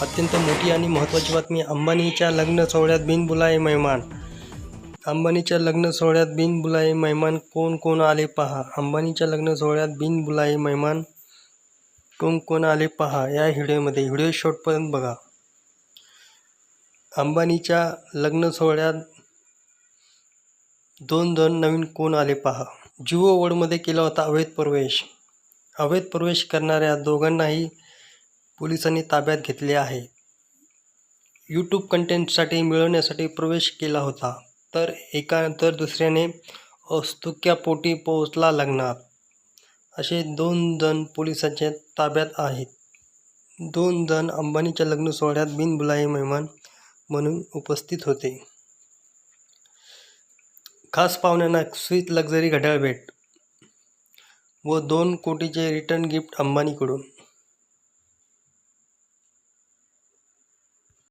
अत्यंत मोठी आणि महत्त्वाची बातमी अंबानीच्या लग्न सोहळ्यात बिनबुलाये मेहमान अंबानीच्या लग्न सोहळ्यात बिनबुलाए मेहमान कोण कोण आले पहा. अंबानीच्या लग्न सोहळ्यात बिनबुलाए मेहमान कोण कोण आले पहा या व्हिडिओमध्ये. व्हिडिओ शॉर्टपर्यंत बघा. अंबानीच्या लग्न सोहळ्यात दोन दोन नवीन कोण आले पहा. जिओ वर्डमध्ये केला होता अवैध प्रवेश. अवैध प्रवेश करणाऱ्या दोघांनाही पोलिसांनी ताब्यात घेतले आहे. यूट्यूब कंटेंटसाठी मिळवण्यासाठी प्रवेश केला होता तर एका तर दुसऱ्याने औत्सुक्यापोटी पोहोचला लग्नात. असे दोन जण पोलिसांच्या ताब्यात आहेत. दोन जण अंबानीच्या लग्न सोहळ्यात बिनबुलाए मेहमान म्हणून उपस्थित होते. खास पाहुण्यांना स्वीट लक्झरी घड्याळ भेट व दोन कोटीचे रिटर्न गिफ्ट अंबानीकडून.